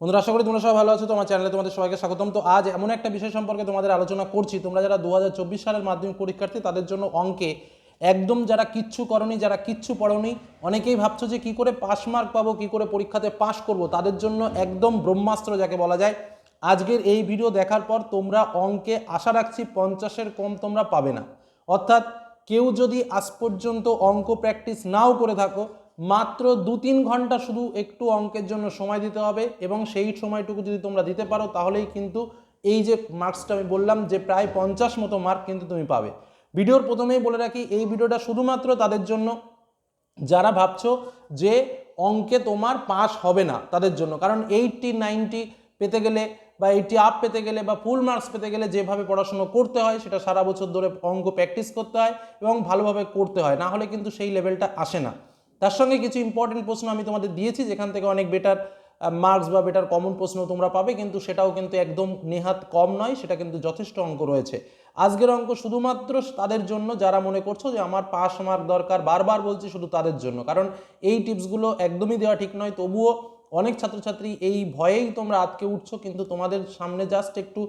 বন্ধুরা, আশা করি তোমরা সবাই ভালো আছো তোমার চ্যানেলে তোমাদের সবাইকে স্বাগতম। তো আজ এমন একটা বিষয় সম্পর্কে তোমাদের আলোচনা করছি। তোমরা যারা দু হাজার চব্বিশ সালের মাধ্যমিক পরীক্ষার্থী, তাদের জন্য অঙ্কে একদম যারা কিচ্ছু করনি, যারা কিচ্ছু পড়নি, অনেকেই ভাবছ যে কি করে পাস মার্ক পাবো, কি করে পরীক্ষাতে পাশ করব, তাদের জন্য একদম ব্রহ্মাস্ত্র যাকে বলা যায়। আজকের এই ভিডিও দেখার পর তোমরা অঙ্কে আশা রাখছি পঞ্চাশের কম তোমরা পাবে না। অর্থাৎ কেউ যদি আজ পর্যন্ত অঙ্ক প্র্যাকটিস নাও করে থাকো মাত্র দু তিন ঘণ্টা শুধু একটু অঙ্কের জন্য সময় দিতে হবে এবং সেই সময়টুকু যদি তোমরা দিতে পারো, তাহলেই কিন্তু এই যে মার্কসটা আমি বললাম যে প্রায় পঞ্চাশ মতো মার্ক কিন্তু তুমি পাবে। ভিডিওর প্রথমেই বলে রাখি, এই ভিডিওটা শুধুমাত্র তাদের জন্য। যারা ভাবছ যে অঙ্কে তোমার পাস হবে না তাদের জন্য, কারণ এইটটি, নাইনটি পেতে গেলে বা এইটি আপ পেতে গেলে বা ফুল মার্কস পেতে গেলে যেভাবে পড়াশুনো করতে হয়, সেটা সারা বছর ধরে অঙ্ক প্র্যাকটিস করতে হয় এবং ভালোভাবে করতে হয়, না হলে কিন্তু সেই লেভেলটা আসে না। তার সঙ্গে কিছু ইম্পর্টেন্ট প্রশ্ন আমি তোমাদের দিয়েছি, যেখান থেকে অনেক বেটার মার্কস বা বেটার কমন প্রশ্ন তোমরা পাবে, কিন্তু সেটাও কিন্তু একদম নেহাত কম নয়, সেটা কিন্তু যথেষ্ট অঙ্ক রয়েছে। আজকের অঙ্ক শুধুমাত্র তাদের জন্য, যারা মনে করছ যে আমার পাস মার্ক দরকার, বারবার বলছি শুধু তাদের জন্য, কারণ এই টিপসগুলো একদমই দেওয়া ঠিক নয়, তবুও অনেক ছাত্রছাত্রী এই ভয়েই তোমরা আটকে উঠছো, কিন্তু তোমাদের সামনে জাস্ট একটু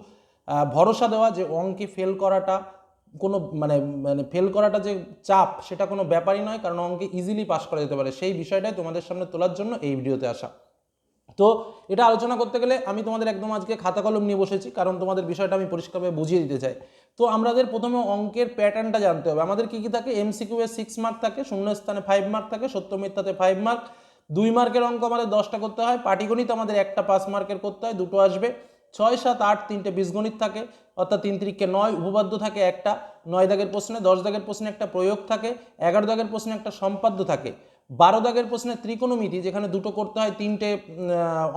ভরসা দেওয়া যে অঙ্কে ফেল করাটা কোনো মানে মানে ফেল করাটা যে চাপ, সেটা কোনো ব্যাপারই নয়, কারণ অঙ্কে ইজিলি পাস করা যেতে পারে। সেই বিষয়টাই তোমাদের সামনে তোলার জন্য এই ভিডিওতে আসা। তো, এটা আলোচনা করতে গেলে আমি তোমাদের একদম আজকে খাতা কলম নিয়ে বসেছি, কারণ তোমাদের বিষয়টা আমি পরিষ্কারভাবে বুঝিয়ে দিতে চাই। তো, আমাদের প্রথমে অঙ্কের প্যাটার্নটা জানতে হবে। আমাদের কী কী থাকে? এমসিকিউ এর সিক্স মার্ক থাকে শূন্য স্থানে ফাইভ মার্ক থাকে, সত্য মিথ্যাতে ফাইভ মার্ক দুই মার্কের অঙ্ক আমাদের দশটা করতে হয়, পাটিগণিত আমাদের একটা পাঁচ মার্কের করতে হয়, দুটো আসবে। ছয় সাত আট তিনটে বীজগণিত থাকে, অর্থাৎ তিন তিরিখকে নয় উপপাদ্য থাকে একটা, নয় দাগের প্রশ্নে দশ দাগের প্রশ্নে একটা প্রয়োগ থাকে, এগারো দাগের প্রশ্নে একটা সম্পাদ্য থাকে। বারো দাগের প্রশ্নে ত্রিকোণমিতি, যেখানে দুটো করতে হয় তিনটে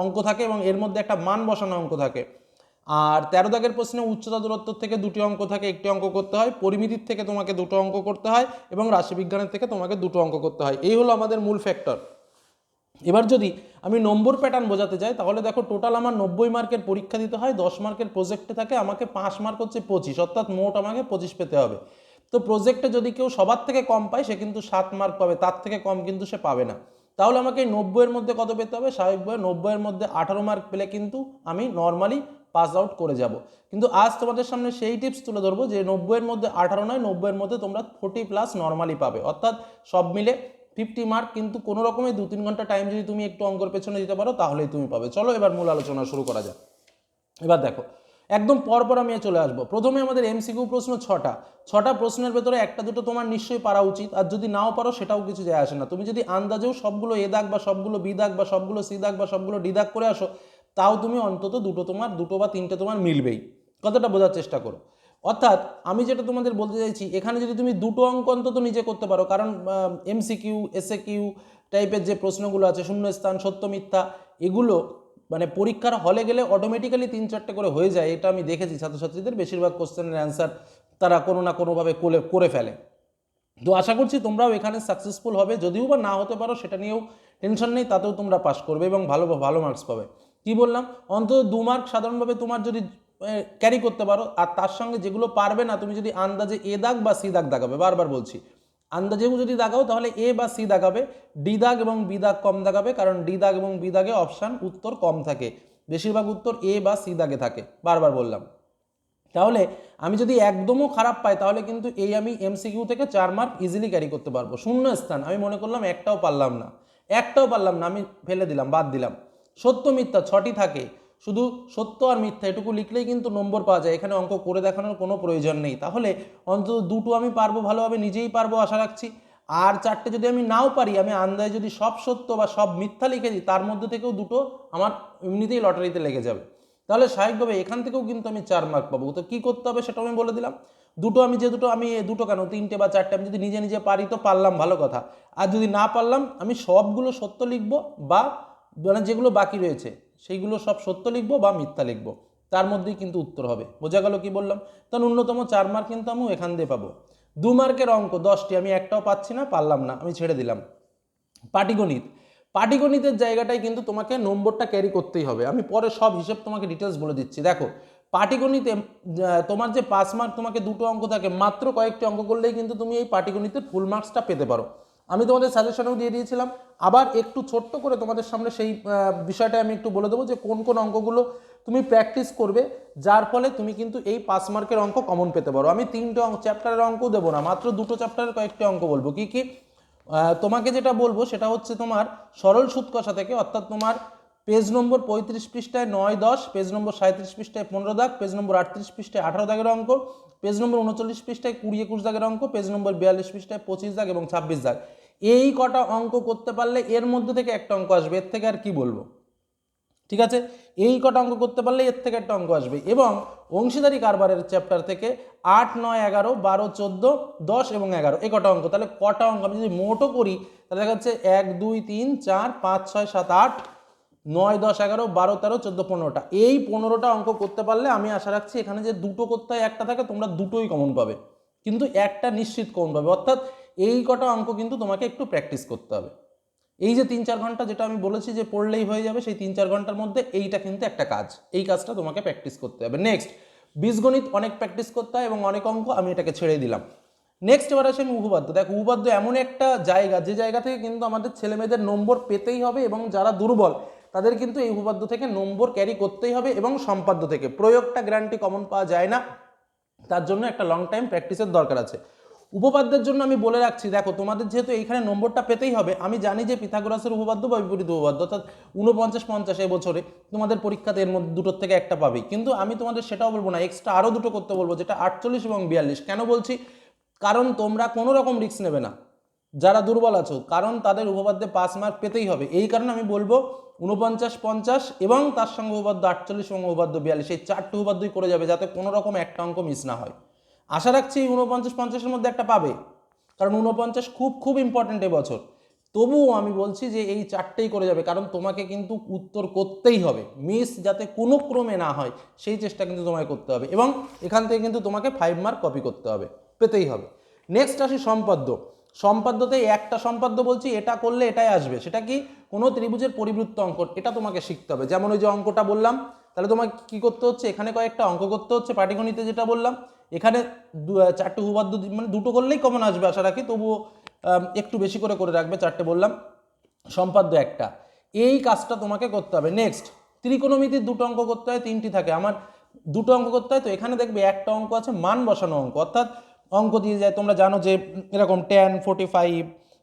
অঙ্ক থাকে এবং এর মধ্যে একটা মান বসানো অঙ্ক থাকে। আর তেরো দাগের প্রশ্নে উচ্চতা দূরত্ব থেকে দুটি অঙ্ক থাকে, একটি অঙ্ক করতে হয়, পরিমিতির থেকে তোমাকে দুটো অঙ্ক করতে হয় এবং রাশিবিজ্ঞানের থেকে তোমাকে দুটো অঙ্ক করতে হয়। এই হলো আমাদের মূল ফ্যাক্টর এবার যদি আমি নম্বর প্যাটার্ন বোঝাতে চাই তাহলে দেখো টোটাল আমার নব্বই মার্কের পরীক্ষা দিতে হয়, দশ মার্কের প্রজেক্টে থাকে, আমাকে পাঁচ মার্ক হচ্ছে পঁচিশ, অর্থাৎ মোট আমাকে পঁচিশ পেতে হবে। তো প্রজেক্টে যদি কেউ সবার থেকে কম পায়, সে কিন্তু সাত মার্ক পাবে, তার থেকে কম কিন্তু সে পাবে না। তাহলে আমাকে নব্বইয়ের মধ্যে কত পেতে হবে? স্বাভাবিক স্বাভাবিকভাবে নব্বইয়ের মধ্যে আঠারো মার্ক পেলে কিন্তু আমি নর্মালি পাস আউট করে যাব। কিন্তু আজ তোমাদের সামনে সেই টিপস তুলে ধরবো যে নব্বইয়ের মধ্যে আঠারো নয় নব্বইয়ের মধ্যে তোমরা ফোর্টি প্লাস নর্মালি পাবে। অর্থাৎ সব মিলে ফিফটি মার্ক, কিন্তু কোনো রকমের দু তিন ঘণ্টা টাইম যদি তুমি একটু অঙ্কর পেছনে দিতে পারো, তাহলেই তুমি পাবে। চলো, এবার মূল আলোচনা শুরু করা যাক। এবার দেখো, একদম পরপর আমি চলে আসব। প্রথমে আমাদের এমসিকিউ প্রশ্ন ছটা। ছটা প্রশ্নের ভেতরে একটা দুটো তোমার নিশ্চয়ই পারা উচিত, আর যদি নাও পারো, সেটাও কিছু যায় আসে না। তুমি যদি আন্দাজেও সবগুলো এ দাগ বা সবগুলো বি দাগ বা সবগুলো সি দাগ বা সবগুলো ডি দাগ করে আসো, তাও তুমি অন্তত দুটো তোমার, দুটো বা তিনটে তোমার মিলবেই। কতটা বোঝার চেষ্টা করো। অর্থাৎ আমি যেটা তোমাদের বলতে চাইছি, এখানে যদি তুমি দুটো অঙ্ক অন্তত নিজে করতে পারো, কারণ এমসিকিউ এসএ কিউ টাইপের যে প্রশ্নগুলো আছে, শূন্যস্থান, সত্য, মিথ্যা, এগুলো মানে পরীক্ষার হলে গেলে অটোমেটিক্যালি তিন চারটে করে হয়ে যায়, এটা আমি দেখেছি ছাত্রছাত্রীদের, বেশিরভাগ কোশ্চেনের অ্যান্সার তারা কোনো না কোনোভাবে করে করে ফেলে। তো আশা করছি তোমরাও এখানে সাকসেসফুল হবে, যদিও বা না হতে পারো, সেটা নিয়েও টেনশন নেই, তাতেও তোমরা পাস করবে এবং ভালো ভালো মার্কস পাবে। কি বললাম? অন্তত দু মার্ক সাধারণভাবে তোমার যদি ক্যারি করতে পারো। আর তার সঙ্গে যেগুলো পারবে না, তুমি যদি আন্দাজে এ দাগ বা সি দাগ দাগাবে, বারবার বলছি। আন্দাজেও যদি দাগাও, তাহলে এ বা সি দাগাবে। ডি দাগ এবং বি দাগ কম দাগাবে, কারণ ডি দাগ এবং বি দাগে অপশান উত্তর কম থাকে। বেশিরভাগ উত্তর এ বা সি দাগে থাকে, বারবার বললাম। তাহলে আমি যদি একদমও খারাপ পাই, তাহলে কিন্তু এই আমি এমসিকিউ থেকে চার মার্ক ইজিলি ক্যারি করতে পারব। শূন্য স্থান, আমি মনে করলাম একটাও পারলাম না। একটাও পারলাম না, আমি ফেলে দিলাম, বাদ দিলাম। সত্য মিথ্যা, ছটি থাকে। শুধু সত্য আর মিথ্যা, এটুকু লিখলেই কিন্তু নম্বর পাওয়া যায়। এখানে অঙ্ক করে দেখানোর কোনো প্রয়োজন নেই। তাহলে অন্তত দুটো আমি পারব, ভালোভাবে নিজেই পারব, আশা রাখছি। আর চারটে যদি আমি নাও পারি, আমি আন্দাজে যদি সব সত্য বা সব মিথ্যা লিখে দিই, তার মধ্যে থেকেও দুটো আমার এমনিতেই লটারিতে লেগে যাবে। তাহলে স্বাভাবিকভাবে এখান থেকেও কিন্তু আমি চার মার্ক পাবো। তো কী করতে হবে সেটা আমি বলে দিলাম। দুটো আমি যে দুটো আমি দুটো কেন? তিনটে বা চারটে আমি যদি নিজে নিজে পারি তো পারলাম, ভালো কথা। আর যদি না পারলাম, আমি সবগুলো সত্য লিখব বা মানে যেগুলো বাকি রয়েছে সেইগুলো সব সত্য লিখব বা মিথ্যা লিখব। তার মধ্যেই কিন্তু উত্তর হবে। বোঝা গেল কি বললাম? তো ন্যূনতম চার মার্ক কিন্তু আমি এখান দিয়ে পাবো। দু মার্কের অঙ্ক, দশটি, আমি একটাও পাচ্ছি না, পারলাম না, আমি ছেড়ে দিলাম। পাটিগণিত। পাটিগণিতের জায়গাটায় কিন্তু তোমাকে নম্বরটা ক্যারি করতেই হবে। আমি পরে সব হিসেব তোমাকে ডিটেলস বলে দিচ্ছি। দেখো, পাটিগণিতে তোমার যে পাস মার্ক তোমাকে দুটো অঙ্ক থাকে, মাত্র কয়েকটি অঙ্ক করলেই কিন্তু তুমি এই পাটিগণিতের ফুল মার্কসটা পেতে পারো। আমি তোমাদের সাজেশনেও দিয়ে দিয়েছিলাম। আবার একটু ছোট্ট করে তোমাদের সামনে সেই বিষয়টা আমি একটু বলে দেবো যে কোন কোন অঙ্কগুলো তুমি প্র্যাকটিস করবে, যার ফলে তুমি কিন্তু এই পাস মার্কের অঙ্ক কমন পেতে পারো। আমি তিনটে অঙ্ক চ্যাপ্টারের অঙ্ক দেবো না, মাত্র দুটো চ্যাপ্টারের কয়েকটি অঙ্ক বলব। কি কি? তোমাকে যেটা বলব সেটা হচ্ছে তোমার সরল সুদ কষা থেকে, অর্থাৎ তোমার পেজ নম্বর পঁয়ত্রিশ পৃষ্ঠায় নয় দশ পেজ নম্বর সাঁত্রিশ পৃষ্ঠায় পনেরো দাগ পেজ নম্বর আটত্রিশ পৃষ্ঠায় আঠারো দাগের অঙ্ক পেজ নম্বর উনচল্লিশ পৃষ্ঠায় কুড়ি একুশ দাগের অঙ্ক পেজ নম্বর বিয়াল্লিশ পৃষ্ঠায় পঁচিশ দাগ এবং ছাব্বিশ দাগ। এই কটা অঙ্ক করতে পারলে এর মধ্যে থেকে একটা অঙ্ক আসবে, এর থেকে আর কি বলব? ঠিক আছে? এই কটা অঙ্ক করতে পারলে এর থেকে একটা অঙ্ক আসবে এবং অংশীদারি কারবারের চ্যাপ্টার থেকে আট, নয়, এগারো, বারো, চোদ্দ, দশ এবং এগারো, এই কটা অঙ্ক। তাহলে কটা অঙ্ক? আমি যদি মোটও করি, তাহলে দেখা যাচ্ছে এক, দুই, তিন, চার, পাঁচ, ছয়, সাত, আট, নয়, দশ, এগারো, বারো, তেরো, চোদ্দ, পনেরোটা। এই পনেরোটা অঙ্ক করতে পারলে আমি আশা রাখছি এখানে যে দুটো করতে হয়, একটা থাকে, তোমরা দুটোই কমন পাবে। কিন্তু একটা নিশ্চিত কমন পাবে। অর্থাৎ এই কটা অঙ্ক কিন্তু তোমাকে একটু প্র্যাকটিস করতে হবে। এই যে তিন চার ঘণ্টা যেটা আমি বলেছি যে পড়লেই হয়ে যাবে, সেই তিন চার ঘণ্টার মধ্যে এইটা কিন্তু একটা কাজ। এই কাজটা তোমাকে প্র্যাকটিস করতে হবে। নেক্সট বীজগণিত অনেক প্র্যাকটিস করতে হয় এবং অনেক অঙ্ক আমি এটাকে ছেড়ে দিলাম। নেক্সট এবার আসে আমি উপপাদ্য। দেখ, উপপাদ্য এমন একটা জায়গা, যে জায়গা থেকে কিন্তু আমাদের ছেলেমেয়েদের নম্বর পেতেই হবে এবং যারা দুর্বল, তাদের কিন্তু এই উপপাদ্য থেকে নম্বর ক্যারি করতেই হবে এবং সম্পাদ্য থেকে। প্রয়োগটা গ্যারান্টি কমন পাওয়া যায় না। তার জন্য একটা লং টাইম প্র্যাকটিসের দরকার আছে। উপপাদ্যের জন্য আমি বলে রাখছি, দেখো, তোমাদের যেহেতু এইখানে নম্বরটা পেতেই হবে, আমি জানি যে পিথাগোরাসের উপপাদ্য বা বিপরীত উপপাদ্য অর্থাৎ উনপঞ্চাশ পঞ্চাশ এই বছরে তোমাদের পরীক্ষাতে এর মধ্যে দুটোর থেকে একটা পাবেই। কিন্তু আমি তোমাদের সেটাও বলব না এক্সট্রা আরও দুটো করতে বলব, যেটা আটচল্লিশ এবং বিয়াল্লিশ। কেন বলছি? কারণ তোমরা কোনো রকম রিস্ক নেবে না। যারা দুর্বল আছো, কারণ তাদের উপপাদ্যে পাস মার্ক পেতেই হবে। এই কারণে আমি বলব উনপঞ্চাশ পঞ্চাশ এবং তার সঙ্গে উপপাদ্য আটচল্লিশ এবং উপপাদ্য বিয়াল্লিশ, এই চারটে উপপাদ্যই করে যাবে, যাতে কোনো রকম একটা অঙ্ক মিস না হয়। আশা রাখছি উনপঞ্চাশ পঞ্চাশের মধ্যে একটা পাবে। কারণ উনপঞ্চাশ খুব খুব ইম্পর্ট্যান্ট এবছর। তবুও আমি বলছি যে এই চারটেই করে যাবে, কারণ তোমাকে কিন্তু উত্তর করতেই হবে। মিস যাতে কোনো ক্রমে না হয়, সেই চেষ্টা কিন্তু তোমায় করতে হবে এবং এখান থেকে কিন্তু তোমাকে ফাইভ মার্ক কপি করতে হবে, পেতেই হবে। নেক্সট আসি সম্পাদ্য। সম্পাদ্যতে একটা সম্পাদ্য বলছি, এটা করলে এটাই আসবে। সেটা কি? কোনো ত্রিভুজের পরিবৃত্ত অঙ্ক এটা তোমাকে শিখতে হবে। যেমন ওই যে অঙ্কটা বললাম, তাহলে তোমাকে কি করতে হচ্ছে? এখানে কয়েকটা অঙ্ক করতে হচ্ছে, পাটিগণিতে যেটা বললাম। এখানে চারটে উপপাদ্য মানে দুটো করলেই কমন আসবে আশা রাখি। তবুও একটু বেশি করে করে রাখবে, চারটে বললাম। সম্পাদ্য একটা। এই কাজটা তোমাকে করতে হবে। নেক্সট ত্রিকোণমিতির দুটো অঙ্ক করতে হয়, তিনটি থাকে। আমার দুটো অঙ্ক করতে হয়, তো এখানে দেখবে একটা অঙ্ক আছে, মান বসানো অঙ্ক। অর্থাৎ অঙ্ক দিয়ে যায়, তোমরা জানো যে এরকম টেন ফোর্টি ফাইভ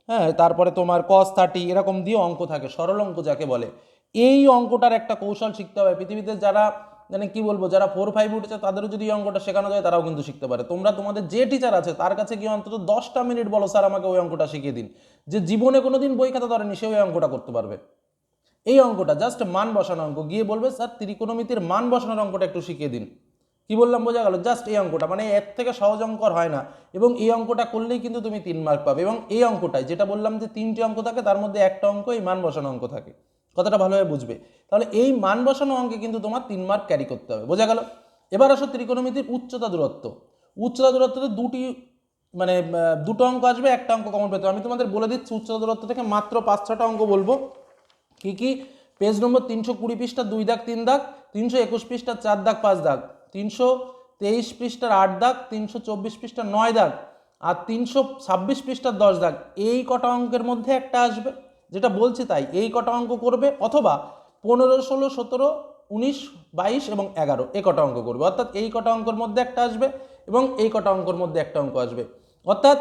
হ্যাঁ তারপরে তোমার কস থার্টি এরকম দিয়ে অঙ্ক থাকে। সরল অঙ্ক যাকে বলে। এই অঙ্কটার একটা কৌশল শিখতে হবে। পৃথিবীতে যারা মানে কি বলব, যারা ফোর ফাইভ উঠেছে তাদেরও যদি অঙ্কটা শেখানো যায় তারাও কিন্তু শিখতে পারে। তোমরা তোমাদের যে টিচার আছে তার কাছে গিয়ে অন্তত দশটা মিনিট বলো, স্যার, আমাকে ওই অঙ্কটা শিখিয়ে দিন। যে জীবনে কোনো দিন বই খাতা ধরেনি, সে ওই অঙ্কটা করতে পারবে। এই অঙ্কটা জাস্ট মান বসানো অঙ্ক। গিয়ে বলবে, স্যার, ত্রিকোণমিতির মান বসানোর অঙ্কটা একটু শিখিয়ে দিন। কি বললাম, বোঝা গেল? জাস্ট এই অঙ্কটা মানে এর থেকে সহজ অঙ্ক হয় না। এবং এই অঙ্কটা করলেই কিন্তু তুমি তিন মার্ক পাবে। এবং এই অঙ্কটাই যেটা বললাম যে তিনটি অঙ্ক থাকে, তার মধ্যে একটা অঙ্ক এই মান বসানো অঙ্ক থাকে। কথাটা ভালোভাবে বুঝবে। তাহলে এই মান বসানো অঙ্কে কিন্তু তোমার তিন মার্ক ক্যারি করতে হবে। বোঝা গেল? এবার আসো ত্রিকোণমিতির উচ্চতা দূরত্ব। উচ্চতা দূরত্বতে দুটি মানে দুটো অঙ্ক আসবে, একটা অঙ্ক কমন পেতে আমি তোমাদের বলে দিচ্ছি, উচ্চতা দূরত্ব থেকে মাত্র পাঁচ, ছটা অঙ্ক বলব। কি কি? পেজ নম্বর তিনশো কুড়ি পৃষ্ঠা দুই দাগ, তিন দাগ, তিনশো একুশ পৃষ্ঠা চার দাগ, পাঁচ দাগ, তিনশো তেইশ পৃষ্ঠার আট দাগ, তিনশো চব্বিশ পৃষ্ঠার নয় দাগ, আর তিনশো ছাব্বিশ পৃষ্ঠার দশ দাগ। এই কটা অঙ্কের মধ্যে একটা আসবে। যেটা বলছি তাই, এই কটা অঙ্ক করবে অথবা পনেরো, ষোলো, সতেরো, উনিশ, বাইশ এবং এগারো এ কটা অঙ্ক করবে। অর্থাৎ এই কটা অঙ্কর মধ্যে একটা আসবে এবং এই কটা অঙ্কর মধ্যে একটা অঙ্ক আসবে। অর্থাৎ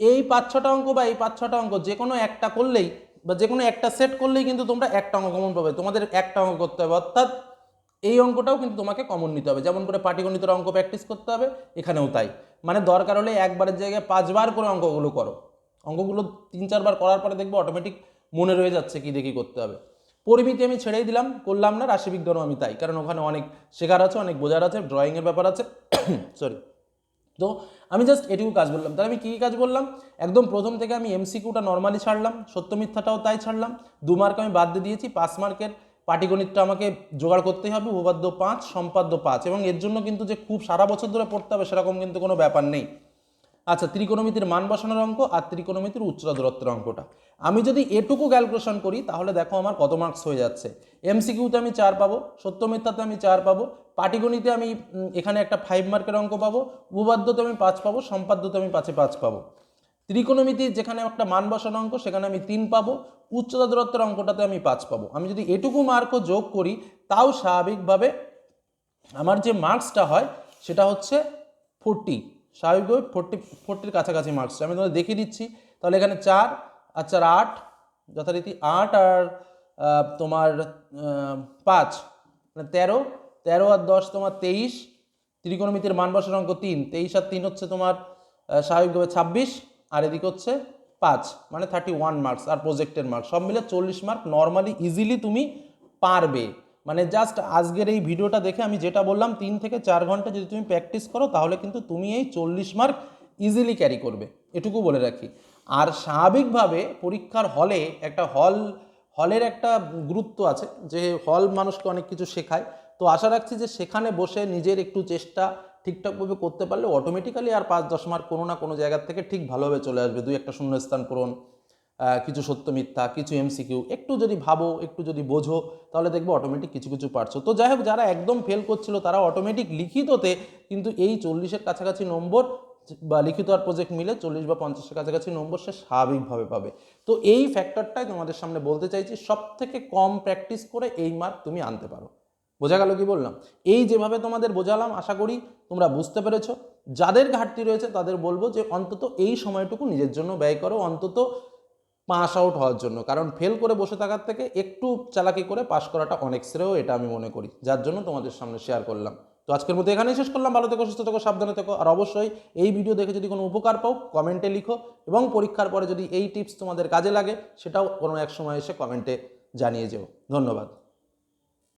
এই পাঁচ, ছটা অঙ্ক বা এই পাঁচ, ছটা অঙ্ক যে কোনো একটা করলেই বা যে কোনো একটা সেট করলেই কিন্তু তোমরা একটা অঙ্ক কমন পাবে। তোমাদের একটা অঙ্ক করতে হবে। অর্থাৎ এই অঙ্কটাও কিন্তু তোমাকে কমন নিতে হবে। যেমন করে পাটিগণিতের অঙ্ক প্র্যাকটিস করতে হবে, এখানেও তাই। মানে দরকার হলে একবারের জায়গায় পাঁচবার করে অঙ্কগুলো করো। অঙ্কগুলো তিন, চারবার করার পরে দেখবে অটোমেটিক মনে রয়ে যাচ্ছে কি দেখি করতে হবে। পরিমিতি আমি ছেড়েই দিলাম, করলাম না রাশিবিজ্ঞানও আমি তাই। কারণ ওখানে অনেক শেখার আছে, অনেক বোঝার আছে ড্রয়িংয়ের ব্যাপার আছে। সরি তো আমি জাস্ট এটুকু কাজ বললাম। তাহলে আমি কী কী কাজ বললাম? একদম প্রথম থেকে আমি এমসিকিউটা নর্মালি ছাড়লাম, সত্য মিথ্যাটাও তাই ছাড়লাম। দু মার্ক আমি বাদ দিয়ে দিয়েছি, পাঁচ মার্কের পাটিগণিতটা আমাকে জোগাড় করতেই হবে, উপপাদ্য পাঁচ, সম্পাদ্য পাঁচ। এবং এর জন্য কিন্তু যে খুব সারা বছর ধরে পড়তে হবে সেরকম কিন্তু কোনো ব্যাপার নেই। আচ্ছা ত্রিকোণমিতির মান বসানোর অঙ্ক আর ত্রিকোণমিতির উচ্চতা দূরত্বের অঙ্কটা। আমি যদি এটুকু ক্যালকুলেশন করি, তাহলে দেখো আমার কত মার্কস হয়ে যাচ্ছে। এমসিকিউতে আমি চার পাবো সত্য মিথ্যাতে আমি চার পাবো, পাটিগণিতে আমি এখানে একটা ফাইভ মার্কের অঙ্ক পাবো, উপপাদ্যতে আমি পাঁচ পাবো, সম্পাদ্যতে আমি পাঁচে পাঁচ পাবো। ত্রিকোণমিতির যেখানে একটা মান বসানো অঙ্ক, সেখানে আমি তিন পাবো উচ্চতা দূরত্বের অঙ্কটাতে আমি পাঁচ পাবো। আমি যদি এটুকু মার্কও যোগ করি, তাও স্বাভাবিকভাবে আমার যে মার্কসটা হয়, সেটা হচ্ছে ফোরটি স্বাভাবিকভাবে ফোরটি, ফোরটির কাছাকাছি মার্কস আমি তোমাদের দেখিয়ে দিচ্ছি। তাহলে এখানে চার আর চার আট, যথারীতি আট আর তোমার পাঁচ মানে তেরো তেরো আর দশ তোমার তেইশ, ত্রিকোণমিতির মান বসার অঙ্ক তিন, তেইশ আর তিন হচ্ছে তোমার স্বাভাবিকভাবে ছাব্বিশ, আর এদিকে হচ্ছে পাঁচ মানে থার্টি ওয়ান মার্কস আর প্রজেক্টের মার্কস সব মিলে চল্লিশ মার্ক নর্মালি ইজিলি তুমি পারবে। মানে জাস্ট আজকের এই ভিডিওটা দেখে আমি যেটা বললাম, তিন থেকে চার ঘণ্টা যদি তুমি প্র্যাকটিস করো, তাহলে কিন্তু তুমি এই চল্লিশ মার্ক ইজিলি ক্যারি করবে। এটুকু বলে রাখি। আর স্বাভাবিকভাবে পরীক্ষার হলে একটা হল হলের একটা গুরুত্ব আছে যে হল মানুষকে অনেক কিছু শেখায়। তো আশা রাখছি যে সেখানে বসে নিজের একটু চেষ্টা ঠিকঠাকভাবে করতে পারলে অটোমেটিক্যালি আর পাঁচ দশ মার্ক কোনো না কোনো জায়গার থেকে ঠিক ভালোভাবে চলে আসবে। দুই একটা শূন্যস্থান পূরণ কিছু সত্য মিথ্যা, কিছু এমসিকিউ একটু যদি ভাবো, একটু যদি বোঝো, তাহলে দেখবে অটোমেটিক কিছু কিছু পারছ। তো যাই হোক, যারা একদম ফেল করছিল, তারা অটোমেটিক লিখিততে কিন্তু এই চল্লিশের কাছাকাছি নম্বর বা লিখিত আর প্রজেক্ট মিলে চল্লিশ বা পঞ্চাশের কাছাকাছি নম্বর সে স্বাভাবিকভাবে পাবে। তো এই ফ্যাক্টরটাই তোমাদের সামনে বলতে চাইছি সব থেকে কম প্র্যাকটিস করে এই মার্ক তুমি আনতে পারো। বোঝা গেল কি বললাম? এই যেভাবে তোমাদের বোঝালাম, আশা করি তোমরা বুঝতে পেরেছ। যাদের ঘাটতি রয়েছে, তাদের বলব যে অন্তত এই সময়টুকু নিজের জন্য ব্যয় করো, অন্তত পাস আউট হওয়ার জন্য। কারণ ফেল করে বসে থাকার থেকে একটু চালাকি করে পাস করাটা অনেক শ্রেয়, এটা আমি মনে করি। যার জন্য তোমাদের সামনে শেয়ার করলাম। তো আজকের মধ্যে এখানেই শেষ করলাম। ভালো থেকো, সুস্থ থেকো, সাবধানে থেকো। আর অবশ্যই এই ভিডিও দেখে যদি কোনো উপকার পাও কমেন্টে লিখো এবং পরীক্ষার পরে যদি এই টিপস তোমাদের কাজে লাগে, সেটাও কোনো এক সময় এসে কমেন্টে জানিয়ে যেও। ধন্যবাদ।